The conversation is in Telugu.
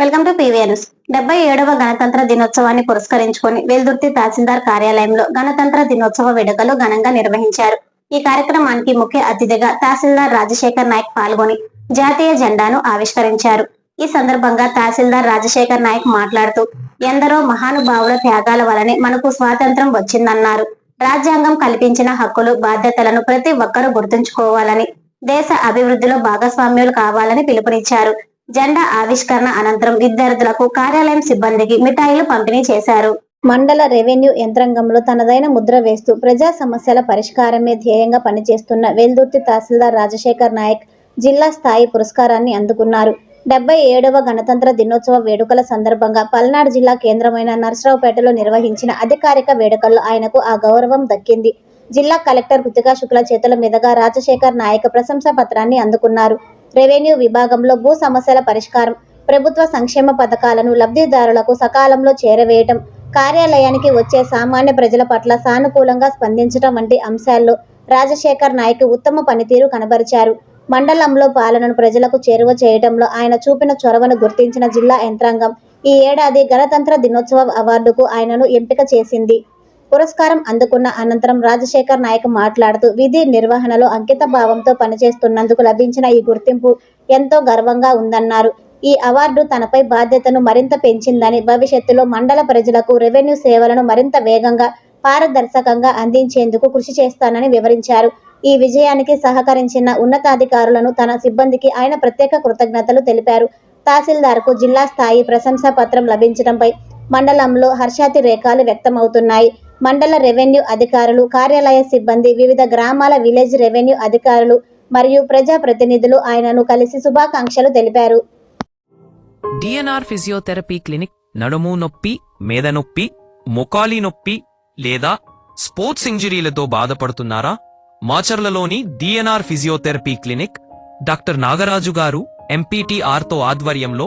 Welcome to PVR news. డెబ్బై ఏడవ గణతంత్ర దినోత్సవాన్ని పురస్కరించుకొని వెల్దుర్తి తహసీల్దార్ కార్యాలయంలో గణతంత్ర దినోత్సవ వేడుకలు ఘనంగా నిర్వహించారు. ఈ కార్యక్రమానికి ముఖ్య అతిథిగా తహసీల్దార్ రాజశేఖర్ నాయక్ పాల్గొని జాతీయ జెండాను ఆవిష్కరించారు. ఈ సందర్భంగా తహసీల్దార్ రాజశేఖర్ నాయక్ మాట్లాడుతూ ఎందరో మహానుభావుల త్యాగాల వలనే మనకు స్వాతంత్రం వచ్చిందన్నారు. రాజ్యాంగం కల్పించిన హక్కులు బాధ్యతలను ప్రతి ఒక్కరూ గుర్తుంచుకోవాలని దేశ అభివృద్ధిలో భాగస్వామ్యులు కావాలని పిలుపునిచ్చారు. జెండా ఆవిష్కరణ అనంతరం విద్యార్థులకు కార్యాలయం సిబ్బందికి మిఠాయిలు పంపిణీ చేశారు. మండల రెవెన్యూ యంత్రాంగంలో తనదైన ముద్ర వేస్తూ ప్రజా సమస్యల పరిష్కారమే ధ్యేయంగా పనిచేస్తున్న వెల్దుర్తి తహసీల్దార్ రాజశేఖర్ నాయక్ జిల్లా స్థాయి పురస్కారాన్ని అందుకున్నారు. డెబ్బై ఏడవ గణతంత్ర దినోత్సవ వేడుకల సందర్భంగా పల్నాడు జిల్లా కేంద్రమైన నర్సరావుపేటలో నిర్వహించిన అధికారిక వేడుకల్లో ఆయనకు ఆ గౌరవం దక్కింది. జిల్లా కలెక్టర్ కృతికా శుక్ల చేతుల మీదుగా రాజశేఖర్ నాయక్ ప్రశంసా పత్రాన్ని అందుకున్నారు. రెవెన్యూ విభాగంలో భూ సమస్యల పరిష్కారం ప్రభుత్వ సంక్షేమ పథకాలను లబ్ధిదారులకు సకాలంలో చేరవేయటం కార్యాలయానికి వచ్చే సామాన్య ప్రజల పట్ల సానుకూలంగా స్పందించడం వంటి అంశాల్లో రాజశేఖర్ నాయక్ ఉత్తమ పనితీరు కనబరిచారు. మండలంలో పాలనను ప్రజలకు చేరువ చేయడంలో ఆయన చూపిన చొరవను గుర్తించిన జిల్లా యంత్రాంగం ఈ ఏడాది గణతంత్ర దినోత్సవ అవార్డుకు ఆయనను ఎంపిక చేసింది. పురస్కారం అందుకున్న అనంతరం రాజశేఖర్ నాయక్ మాట్లాడుతూ విధి నిర్వహణలో అంకిత భావంతో పనిచేస్తున్నందుకు లభించిన ఈ గుర్తింపు ఎంతో గర్వంగా ఉందన్నారు. ఈ అవార్డు తనపై బాధ్యతను మరింత పెంచిందని భవిష్యత్తులో మండల ప్రజలకు రెవెన్యూ సేవలను మరింత వేగంగా పారదర్శకంగా అందించేందుకు కృషి చేస్తానని వివరించారు. ఈ విజయానికి సహకరించిన ఉన్నతాధికారులను తన సిబ్బందికి ఆయన ప్రత్యేక కృతజ్ఞతలు తెలిపారు. తహసీల్దార్కు జిల్లా స్థాయి ప్రశంసా పత్రం లభించడంపై మండలంలో హర్షాతిరేకాలు వ్యక్తమవుతున్నాయి. మండల రెవెన్యూ అధికారులు కార్యాలయ సిబ్బంది వివిధ గ్రామాల విలేజ్ రెవెన్యూ అధికారులు మరియు ప్రజా ప్రతినిధులు ఆయనను కలిసి శుభాకాంక్షలు తెలిపారు. డిఎన్ఆర్ ఫిజియోథెరపీ క్లినిక్ నడుము నొప్పి మేద నొప్పి మొకాలి నొప్పి లేదా స్పోర్ట్స్ ఇంజరీలతో బాధపడుతున్నారా? మాచర్లలోని DNR physiotherapy clinic doctor Nagaraju గారు ఎంపీటీఆర్తో ఆధ్వర్యంలో